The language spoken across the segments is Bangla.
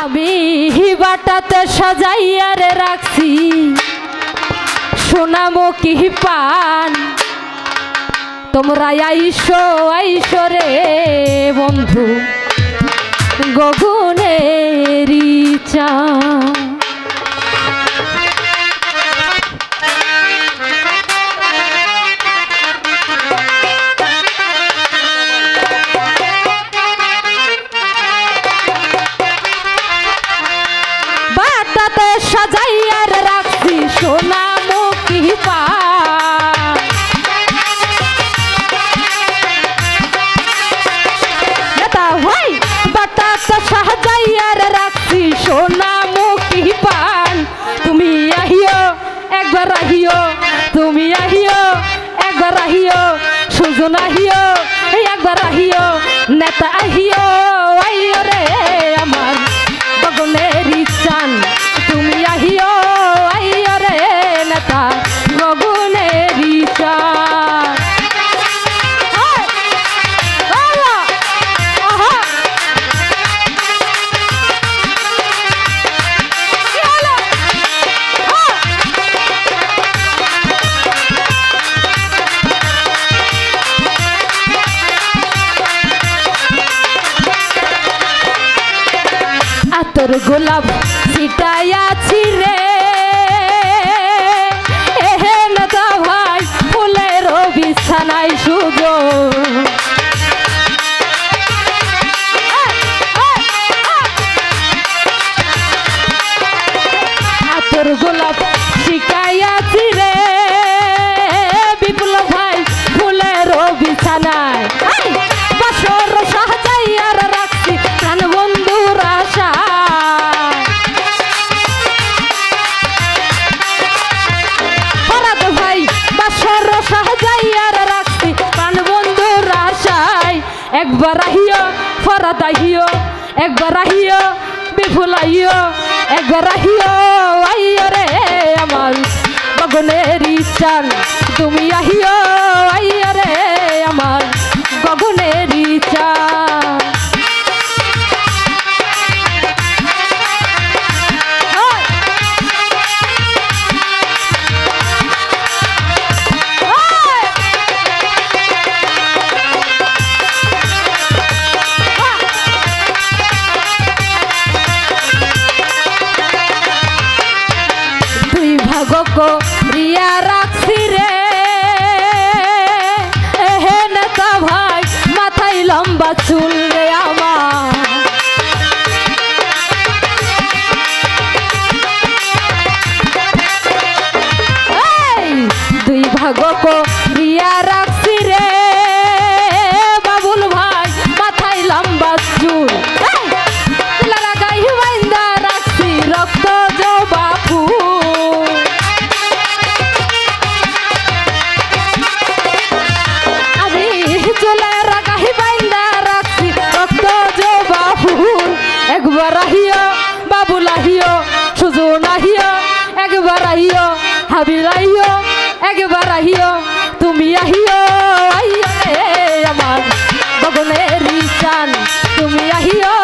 আমি হিবাটাতে সাজাইয়া রে রাখছি। সোনামুখী পান? তোমরা আইসো আইসো রে বন্ধু। গগনেরি চা বাটাতে সাজাইয়ার রাখছি সোনা মুখী পা। তুমি আহিও, একবার আহিও, তুমি সুজন আহিও, একবার আহিও, নেতা আহিও আইও রে। আতর গোলাপ ছিটাইয়াছি রে। ভাই ফুলের বিছানায় সুজো একবার আহিও ফরাত আহিও, একবার আহিও, বিফুল আহিও, একবার আহিও আহিও রে আমার গগনেরই চান তুমি আহিও চুল চান তুমি আহিও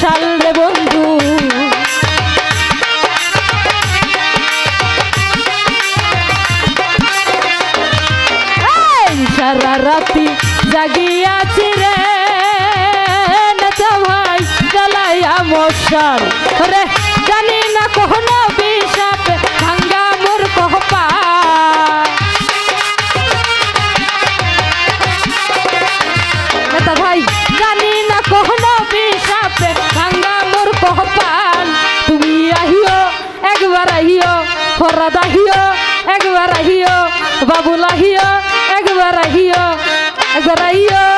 জ্বালাইয়া ফরাদ হিও একবার আহিও বাবুল আহিও একবার আহিও একবার আহিও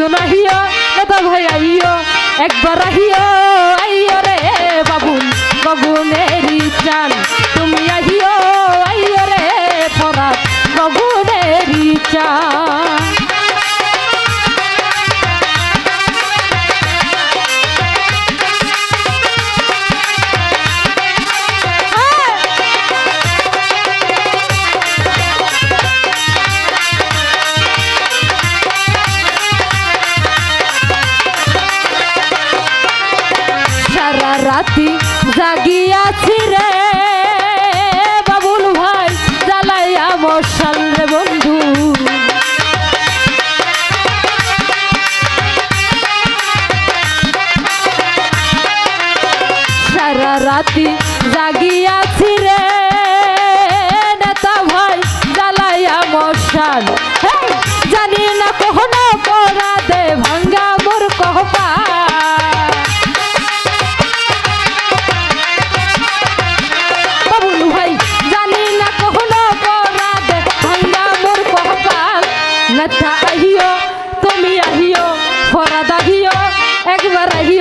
একজন আহিও নেতা ভাই আইও একবার আহিও আইও রে বাবুন বাবুনেরই প্রাণ। carajillo.